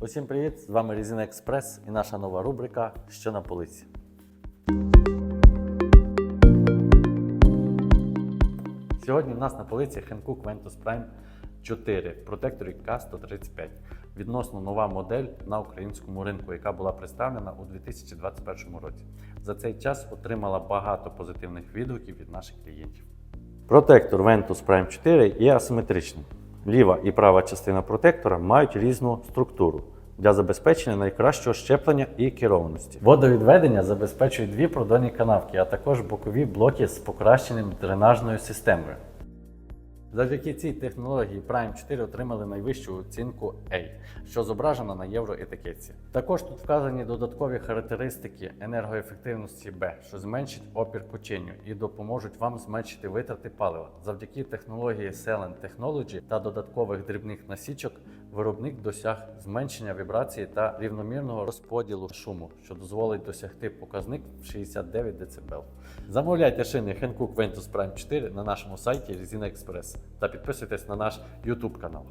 Усім привіт! З вами Резина Експрес і наша нова рубрика Що на полиці. Сьогодні в нас на полиці Hankook Ventus Prime 4 в протекторі K135. Відносно нова модель на українському ринку, яка була представлена у 2021 році. За цей час отримала багато позитивних відгуків від наших клієнтів. Протектор Ventus Prime 4 є асиметричним. Ліва і права частина протектора мають різну структуру для забезпечення найкращого щеплення і керованості. Водовідведення забезпечують дві продольні канавки, а також бокові блоки з покращеним дренажною системою. Завдяки цій технології Prime 4 отримали найвищу оцінку A, що зображено на євроетикетці. Також тут вказані додаткові характеристики енергоефективності B, що зменшить опір кученню і допоможуть вам зменшити витрати палива. Завдяки технології Selen Technology та додаткових дрібних насічок виробник досяг зменшення вібрації та рівномірного розподілу шуму, що дозволить досягти показник в 69 дБ. Замовляйте шини Hankook Ventus Prime 4 на нашому сайті Резина Express та підписуйтесь на наш YouTube канал.